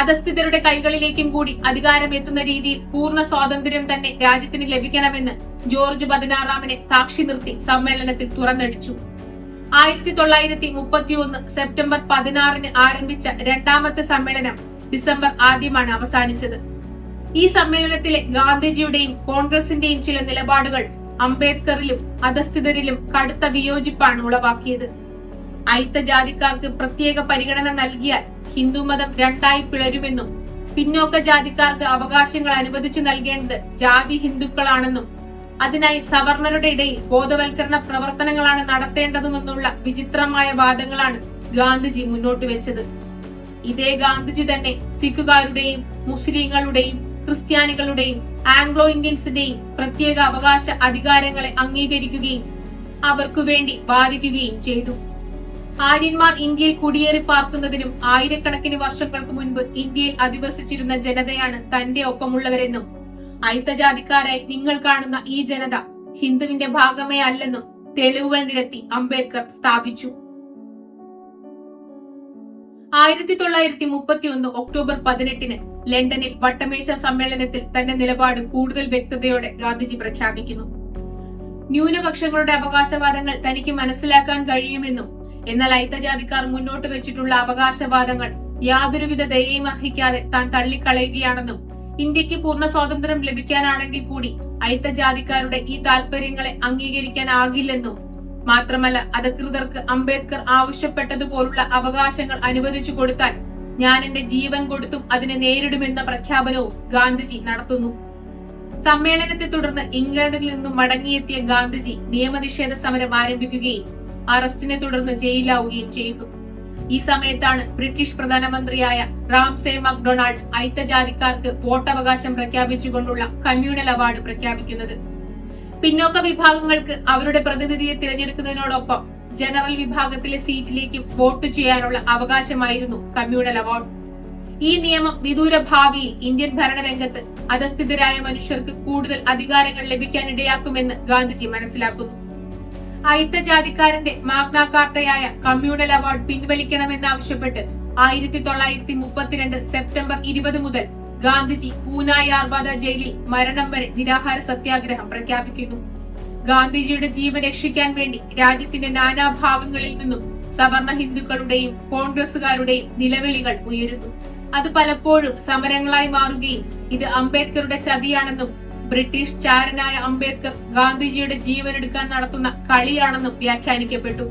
അധസ്ഥിതരുടെ കൈകളിലേക്കും കൂടി അധികാരം എത്തുന്ന രീതിയിൽ പൂർണ സ്വാതന്ത്ര്യം തന്നെ രാജ്യത്തിന് ലഭിക്കണമെന്ന് ജോർജ് പതിനാറാമിനെ സാക്ഷി നിർത്തി സമ്മേളനത്തിൽ തുറന്നടിച്ചു. ആയിരത്തി തൊള്ളായിരത്തി മുപ്പത്തി ഒന്ന് സെപ്റ്റംബർ പതിനാറിന് ആരംഭിച്ച രണ്ടാമത്തെ സമ്മേളനം ഡിസംബർ ആദ്യമാണ് അവസാനിച്ചത്. ഈ സമ്മേളനത്തിലെ ഗാന്ധിജിയുടെയും കോൺഗ്രസിന്റെയും ചില നിലപാടുകൾ അംബേദ്കറിലും അധസ്ഥിതരിലും കടുത്ത വിയോജിപ്പാണ് ഉളവാക്കിയത്. അയിത്ത ജാതിക്കാർക്ക് പ്രത്യേക പരിഗണന നൽകിയാൽ ഹിന്ദുമതം രണ്ടായി പിളരുമെന്നും പിന്നോക്ക ജാതിക്കാർക്ക് അവകാശങ്ങൾ അനുവദിച്ചു നൽകേണ്ടത് ജാതി ഹിന്ദുക്കളാണെന്നും അതിനായി സവർണരുടെ ഇടയിൽ ബോധവൽക്കരണ പ്രവർത്തനങ്ങളാണ് നടത്തേണ്ടതുമെന്നുള്ള വിചിത്രമായ വാദങ്ങളാണ് ഗാന്ധിജി മുന്നോട്ട് വെച്ചത്. ഇതേ ഗാന്ധിജി തന്നെ സിഖുകാരുടെയും മുസ്ലിങ്ങളുടെയും ക്രിസ്ത്യാനികളുടെയും ആംഗ്ലോ ഇന്ത്യൻസിന്റെയും പ്രത്യേക അവകാശ അധികാരങ്ങളെ അംഗീകരിക്കുകയും അവർക്കു വേണ്ടി വാദിക്കുകയും ചെയ്തു. ആര്യന്മാർ ഇന്ത്യയിൽ കുടിയേറി പാർക്കുന്നതിനും ആയിരക്കണക്കിന് വർഷങ്ങൾക്ക് മുൻപ് ഇന്ത്യയിൽ അധിവസിച്ചിരുന്ന ജനതയാണ് തന്റെ ഒപ്പമുള്ളവരെന്നും അയിത്ത ജാതിക്കാരായി നിങ്ങൾ കാണുന്ന ഈ ജനത ഹിന്ദുവിന്റെ ഭാഗമേ അല്ലെന്നും തെളിവുകൾ നിരത്തി അംബേദ്കർ സ്ഥാപിച്ചു. ആയിരത്തി തൊള്ളായിരത്തി മുപ്പത്തി ഒന്ന് ഒക്ടോബർ പതിനെട്ടിന് ലണ്ടനിൽ വട്ടമേശ സമ്മേളനത്തിൽ തന്റെ നിലപാട് കൂടുതൽ വ്യക്തതയോടെ ഗാന്ധിജി പ്രഖ്യാപിക്കുന്നു. ന്യൂനപക്ഷങ്ങളുടെ അവകാശവാദങ്ങൾ തനിക്ക് മനസ്സിലാക്കാൻ കഴിയുമെന്നും എന്നാൽ ഐത്തജാതിക്കാർ മുന്നോട്ട് വെച്ചിട്ടുള്ള അവകാശവാദങ്ങൾ യാതൊരുവിധ ദയയും അർഹിക്കാതെ താൻ തള്ളിക്കളയുകയാണെന്നും ഇന്ത്യയ്ക്ക് പൂർണ സ്വാതന്ത്ര്യം ലഭിക്കാനാണെങ്കിൽ കൂടി അയിത്ത ജാതിക്കാരുടെ ഈ താല്പര്യങ്ങളെ അംഗീകരിക്കാനാകില്ലെന്നും മാത്രമല്ല അധികൃതർക്ക് അംബേദ്കർ ആവശ്യപ്പെട്ടതുപോലുള്ള അവകാശങ്ങൾ അനുവദിച്ചു കൊടുത്താൽ ഞാൻ എന്റെ ജീവൻ കൊടുത്തും അതിനെ നേരിടുമെന്ന പ്രഖ്യാപനവും ഗാന്ധിജി നടത്തുന്നു. സമ്മേളനത്തെ തുടർന്ന് ഇംഗ്ലണ്ടിൽ നിന്നും മടങ്ങിയെത്തിയ ഗാന്ധിജി നിയമനിഷേധ സമരം ആരംഭിക്കുകയും അറസ്റ്റിനെ തുടർന്ന് ജയിലാവുകയും ചെയ്യുന്നു. ഈ സമയത്താണ് ബ്രിട്ടീഷ് പ്രധാനമന്ത്രിയായ റാംസെ മക്ഡൊണാൾഡ് ഐത്തജാതിക്കാർക്ക് വോട്ടവകാശം പ്രഖ്യാപിച്ചുകൊണ്ടുള്ള കമ്മ്യൂണൽ അവാർഡ് പ്രഖ്യാപിക്കുന്നത്. പിന്നോക്ക വിഭാഗങ്ങൾക്ക് അവരുടെ പ്രതിനിധിയെ തിരഞ്ഞെടുക്കുന്നതിനോടൊപ്പം ജനറൽ വിഭാഗത്തിലെ സീറ്റിലേക്ക് വോട്ട് ചെയ്യാനുള്ള അവകാശമായിരുന്നു കമ്മ്യൂണൽ അവാർഡ്. ഈ നിയമം വിദൂര ഭാവിയിൽ ഇന്ത്യൻ ഭരണരംഗത്ത് അധസ്ഥിതരായ മനുഷ്യർക്ക് കൂടുതൽ അധികാരങ്ങൾ ലഭിക്കാനിടയാക്കുമെന്ന് ഗാന്ധിജി മനസ്സിലാക്കുന്നു. അയിത്ത മാഗ്നാകാർട്ടയായ മാഗ്ന കാർട്ടയായ കമ്മ്യൂണൽ അവാർഡ് പിൻവലിക്കണമെന്നാവശ്യപ്പെട്ട് ആയിരത്തി തൊള്ളായിരത്തി മുപ്പത്തിരണ്ട് സെപ്റ്റംബർ ഇരുപത് മുതൽ ഗാന്ധിജി പൂനായാർബാദ ജയിലിൽ മരണം വരെ നിരാഹാര സത്യാഗ്രഹം പ്രഖ്യാപിക്കുന്നു. ഗാന്ധിജിയുടെ ജീവൻ രക്ഷിക്കാൻ വേണ്ടി രാജ്യത്തിന്റെ നാനാഭാഗങ്ങളിൽ നിന്നും സവർണ ഹിന്ദുക്കളുടെയും കോൺഗ്രസുകാരുടെയും നിലവിളികൾ ഉയരുന്നു. അത് പലപ്പോഴും സമരങ്ങളായി മാറുകയും ഇത് അംബേദ്കറുടെ ചതിയാണെന്നും ബ്രിട്ടീഷ് ചാരനായ അംബേദ്കർ ഗാന്ധിജിയുടെ ജീവനെടുക്കാൻ നടത്തുന്ന കളിയാണെന്നും വ്യാഖ്യാനിക്കപ്പെട്ടു.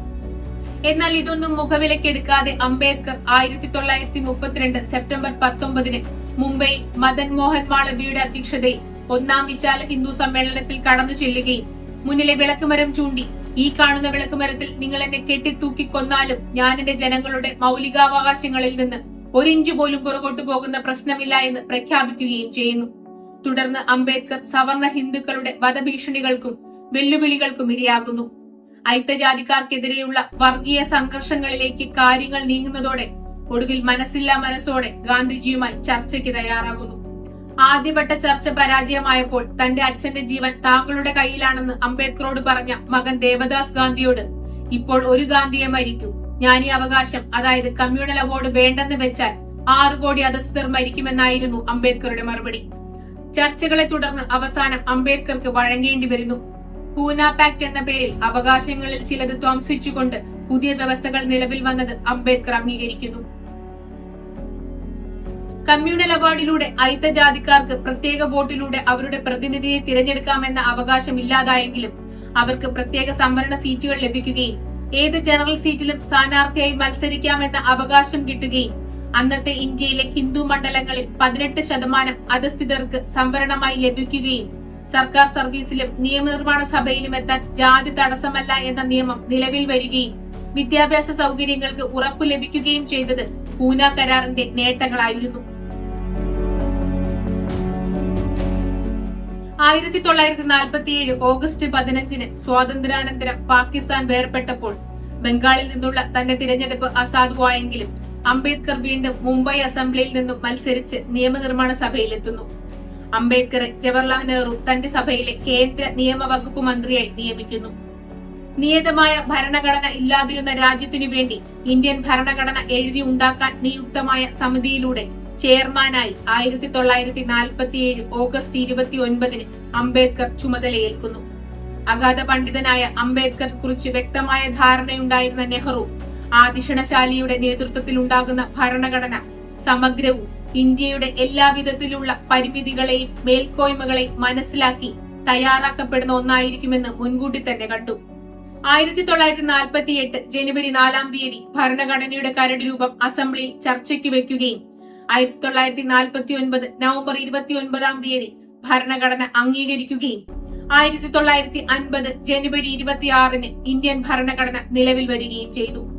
എന്നാൽ ഇതൊന്നും മുഖവിലക്കെടുക്കാതെ അംബേദ്കർ ആയിരത്തി തൊള്ളായിരത്തി മുപ്പത്തിരണ്ട് സെപ്റ്റംബർ പത്തൊമ്പതിന് മുംബൈ മദൻ മോഹൻ മാളവിയുടെ അധ്യക്ഷതയിൽ ഒന്നാം വിശാല ഹിന്ദു സമ്മേളനത്തിൽ കടന്നു ചെല്ലുകയും മുന്നിലെ വിളക്കുമരം ചൂണ്ടി ഈ കാണുന്ന വിളക്കുമരത്തിൽ നിങ്ങൾ എന്നെ കെട്ടിത്തൂക്കി കൊന്നാലും ഞാൻ എന്റെ ജനങ്ങളുടെ മൗലികാവകാശങ്ങളിൽ നിന്ന് ഒരിഞ്ച് പോലും പുറകോട്ടു പോകുന്ന പ്രശ്നമില്ല എന്ന് പ്രഖ്യാപിക്കുകയും ചെയ്യുന്നു. തുടർന്ന് അംബേദ്കർ സവർണ ഹിന്ദുക്കളുടെ വധഭീഷണികൾക്കും വെല്ലുവിളികൾക്കും ഇരയാകുന്നു. ഐത്തജാതിക്കാർക്കെതിരെയുള്ള വർഗീയ സംഘർഷങ്ങളിലേക്ക് കാര്യങ്ങൾ നീങ്ങുന്നതോടെ ഒടുവിൽ മനസ്സില്ലാ മനസ്സോടെ ഗാന്ധിജിയുമായി ചർച്ചയ്ക്ക് തയ്യാറാകുന്നു. ആദ്യവട്ട ചർച്ച പരാജയമായപ്പോൾ തന്റെ അച്ഛന്റെ ജീവൻ താങ്കളുടെ കയ്യിലാണെന്ന് അംബേദ്കറോട് പറഞ്ഞ മകൻ ദേവദാസ് ഗാന്ധിയോട് ഇപ്പോൾ ഒരു ഗാന്ധിയെ മരിക്കൂ. ഞാൻ ഈ അവകാശം അതായത് കമ്മ്യൂണൽ അവാർഡ് വേണ്ടെന്ന് വെച്ചാൽ ആറു കോടി അധസ്ഥിതർ മരിക്കുമെന്നായിരുന്നു അംബേദ്കറുടെ മറുപടി. ചർച്ചകളെ തുടർന്ന് അവസാനം അംബേദ്കർക്ക് വഴങ്ങേണ്ടി വരുന്നു. പൂന പാക്ട് എന്ന പേരിൽ അവകാശങ്ങളിൽ ചിലത് ധ്വംസിച്ചുകൊണ്ട് പുതിയ വ്യവസ്ഥകൾ നിലവിൽ വന്നത് അംബേദ്കർ അംഗീകരിക്കുന്നു. കമ്മ്യൂണൽ അവാർഡിലൂടെ അയിത്ത ജാതിക്കാർക്ക് പ്രത്യേക വോട്ടിലൂടെ അവരുടെ പ്രതിനിധിയെ തിരഞ്ഞെടുക്കാമെന്ന അവകാശം ഇല്ലാതായെങ്കിലും അവർക്ക് പ്രത്യേക സംവരണ സീറ്റുകൾ ലഭിക്കുകയും ഏത് ജനറൽ സീറ്റിലും സ്ഥാനാർത്ഥിയായി മത്സരിക്കാമെന്ന അവകാശം കിട്ടുകയും അന്നത്തെ ഇന്ത്യയിലെ ഹിന്ദു മണ്ഡലങ്ങളിൽ പതിനെട്ട് ശതമാനം അധസ്ഥിതർക്ക് സംവരണമായി ലഭിക്കുകയും സർക്കാർ സർവീസിലും നിയമനിർമ്മാണ സഭയിലും എത്താൻ ജാതി തടസ്സമല്ല എന്ന നിയമം നിലവിൽ വരികയും വിദ്യാഭ്യാസ സൗകര്യങ്ങൾക്ക് ഉറപ്പ് ലഭിക്കുകയും ചെയ്തത് പൂന കരാറിന്റെ നേട്ടങ്ങളായിരുന്നു. ആയിരത്തി തൊള്ളായിരത്തി നാൽപ്പത്തിയേഴ് ഓഗസ്റ്റ് പതിനഞ്ചിന് സ്വാതന്ത്ര്യാനന്തരം പാകിസ്ഥാൻ വേർപെട്ടപ്പോൾ ബംഗാളിൽ നിന്നുള്ള തന്റെ തിരഞ്ഞെടുപ്പ് അസാധുവായെങ്കിലും അംബേദ്കർ വീണ്ടും മുംബൈ അസംബ്ലിയിൽ നിന്നും മത്സരിച്ച് നിയമനിർമ്മാണ സഭയിലെത്തുന്നു. അംബേദ്കറെ ജവഹർലാൽ നെഹ്റു തന്റെ സഭയിലെ കേന്ദ്ര നിയമവകുപ്പ് മന്ത്രിയായി നിയമിക്കുന്നു. നിയതമായ ഭരണഘടന ഇല്ലാതിരുന്ന രാജ്യത്തിനു വേണ്ടി ഇന്ത്യൻ ഭരണഘടന എഴുതി ഉണ്ടാക്കാൻ നിയുക്തമായ സമിതിയിലൂടെ ചെയർമാനായി ആയിരത്തി തൊള്ളായിരത്തി നാൽപ്പത്തിയേഴ് ഓഗസ്റ്റ് ഇരുപത്തി ഒൻപതിന് അംബേദ്കർ ചുമതലയേൽക്കുന്നു. അഗാധ പണ്ഡിതനായ അംബേദ്കർ കുറിച്ച് വ്യക്തമായ ധാരണയുണ്ടായിരുന്ന നെഹ്റു ആദിഷണശാലിയുടെ നേതൃത്വത്തിൽ ഉണ്ടാകുന്ന ഭരണഘടന സമഗ്രവും ഇന്ത്യയുടെ എല്ലാവിധത്തിലുള്ള പരിമിതികളെയും മേൽക്കോയ്മകളെയും മനസ്സിലാക്കി തയ്യാറാക്കപ്പെടുന്ന ഒന്നായിരിക്കുമെന്ന് മുൻകൂട്ടി തന്നെ കണ്ടു. ആയിരത്തി തൊള്ളായിരത്തി നാൽപ്പത്തി എട്ട് ജനുവരി നാലാം തീയതി ഭരണഘടനയുടെ കരട് രൂപം അസംബ്ലിയിൽ ചർച്ചയ്ക്ക് വെക്കുകയും ആയിരത്തി തൊള്ളായിരത്തി നാൽപ്പത്തി ഒൻപത് നവംബർ ഇരുപത്തി ഒൻപതാം തീയതി ഭരണഘടന അംഗീകരിക്കുകയും ആയിരത്തി തൊള്ളായിരത്തി അൻപത് ജനുവരി ഇരുപത്തി ആറിന് ഇന്ത്യൻ ഭരണഘടന നിലവിൽ വരികയും ചെയ്തു.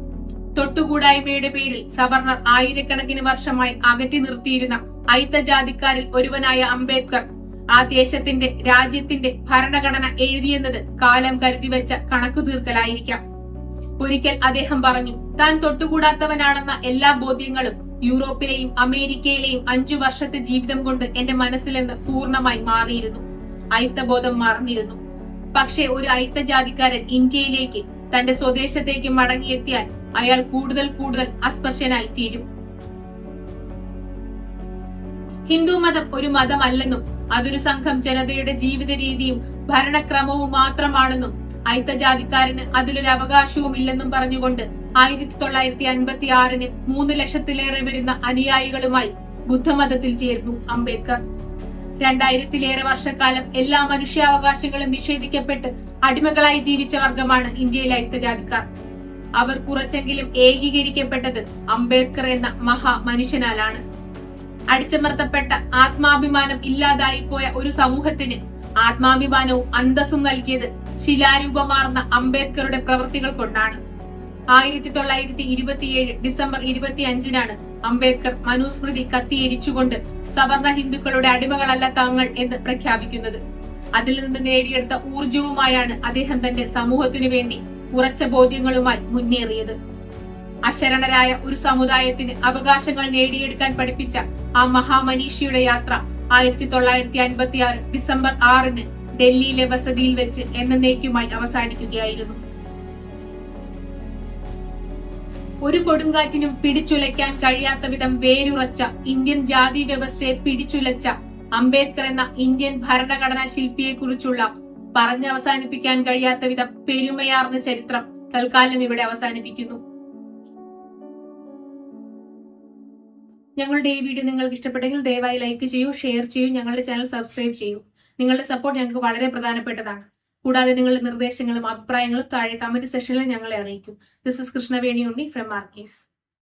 തൊട്ടുകൂടായ്മയുടെ പേരിൽ സവർണർ ആയിരക്കണക്കിന് വർഷമായി അകറ്റി നിർത്തിയിരുന്ന അയിത്തജാതിക്കാരിൽ ഒരുവനായ അംബേദ്കർ ആ ദേശത്തിന്റെ രാജ്യത്തിന്റെ ഭരണഘടന എഴുതിയെന്നത് കാലം കരുതി വെച്ച കണക്കു തീർക്കലായിരിക്കാം ഒരിക്കൽ അദ്ദേഹം പറഞ്ഞു താൻ തൊട്ടുകൂടാത്തവനാണെന്ന എല്ലാ ബോധ്യങ്ങളും യൂറോപ്പിലെയും അമേരിക്കയിലെയും അഞ്ചു വർഷത്തെ ജീവിതം കൊണ്ട് എന്റെ മനസ്സിൽ നിന്ന് പൂർണമായി മാറിയിരുന്നു. അയിത്തബോധം മറന്നിരുന്നു. പക്ഷേ ഒരു അയിത്തജാതിക്കാരൻ ഇന്ത്യയിലേക്ക് തന്റെ സ്വദേശത്തേക്ക് മടങ്ങിയെത്തിയാൽ അയാൾ കൂടുതൽ കൂടുതൽ അസ്പർശനായി തീരും. ഹിന്ദു മതം ഒരു മതമല്ലെന്നും അതൊരു സംഘം ജനതയുടെ ജീവിത രീതിയും ഭരണക്രമവും മാത്രമാണെന്നും അയിത്തജാതിക്കാരന് അതിലൊരു അവകാശവും ഇല്ലെന്നും പറഞ്ഞുകൊണ്ട് ആയിരത്തി തൊള്ളായിരത്തി അൻപത്തി ആറിന് മൂന്ന് ലക്ഷത്തിലേറെ വരുന്ന അനുയായികളുമായി ബുദ്ധമതത്തിൽ ചേർന്നു അംബേദ്കർ. രണ്ടായിരത്തിലേറെ വർഷക്കാലം എല്ലാ മനുഷ്യാവകാശങ്ങളും നിഷേധിക്കപ്പെട്ട് അടിമകളായി ജീവിച്ച വർഗമാണ് ഇന്ത്യയിലെ അയിത്തജാതിക്കാർ അവർ കുറച്ചെങ്കിലും ഏകീകരിക്കപ്പെട്ടത് അംബേദ്കർ എന്ന മഹാ മനുഷ്യനാലാണ്. അടിച്ചമർത്തപ്പെട്ട ആത്മാഭിമാനം ഇല്ലാതായി പോയ ഒരു സമൂഹത്തിന് ആത്മാഭിമാനവും അന്തസ്സും നൽകിയത് ശിലാരൂപമാർന്ന അംബേദ്കറുടെ പ്രവൃത്തികൾ കൊണ്ടാണ്. ആയിരത്തി തൊള്ളായിരത്തി ഇരുപത്തിയേഴ് ഡിസംബർ ഇരുപത്തി അഞ്ചിനാണ് അംബേദ്കർ മനുസ്മൃതി കത്തിയിരിച്ചുകൊണ്ട് സവർണ ഹിന്ദുക്കളുടെ അടിമകളല്ല താങ്കൾ എന്ന് പ്രഖ്യാപിക്കുന്നത്. അതിൽ നിന്ന് നേടിയെടുത്ത ഊർജവുമായാണ് അദ്ദേഹം തന്റെ സമൂഹത്തിനു വേണ്ടി ഉറച്ച ബോധ്യങ്ങളുമായി മുന്നേറിയത്. അശരണരായ ഒരു സമുദായത്തിന് അവകാശങ്ങൾ നേടിയെടുക്കാൻ പഠിപ്പിച്ച ആ മഹാമനീഷിയുടെ യാത്ര ആയിരത്തി തൊള്ളായിരത്തി അൻപത്തി ആറ് ഡിസംബർ ആറിന് ഡൽഹിയിലെ വസതിയിൽ വെച്ച് എന്നേക്കുമായി അവസാനിക്കുകയായിരുന്നു. ഒരു കൊടുങ്കാറ്റിനും പിടിച്ചുലയ്ക്കാൻ കഴിയാത്ത വിധം വേരുറച്ച ഇന്ത്യൻ ജാതി വ്യവസ്ഥയെ പിടിച്ചുലച്ച അംബേദ്കർ എന്ന ഇന്ത്യൻ ഭരണഘടനാ ശില്പിയെ കുറിച്ചുള്ള പറഞ്ഞവസാനിപ്പിക്കാൻ കഴിയാത്ത വിധം പെരുമയാർന്ന ചരിത്രം തൽക്കാലം ഇവിടെ അവസാനിപ്പിക്കുന്നു. ഞങ്ങളുടെ ഈ വീഡിയോ നിങ്ങൾക്ക് ഇഷ്ടപ്പെട്ടെങ്കിൽ ദയവായി ലൈക്ക് ചെയ്യൂ ഷെയർ ചെയ്യൂ ഞങ്ങളുടെ ചാനൽ സബ്സ്ക്രൈബ് ചെയ്യൂ. നിങ്ങളുടെ സപ്പോർട്ട് ഞങ്ങൾക്ക് വളരെ പ്രധാനപ്പെട്ടതാണ്. കൂടാതെ നിങ്ങളുടെ നിർദ്ദേശങ്ങളും അഭിപ്രായങ്ങളും താഴെ കമന്റ് സെക്ഷനിൽ ഞങ്ങളെ അറിയിക്കും. This is Krishnaveni Unni from Marquez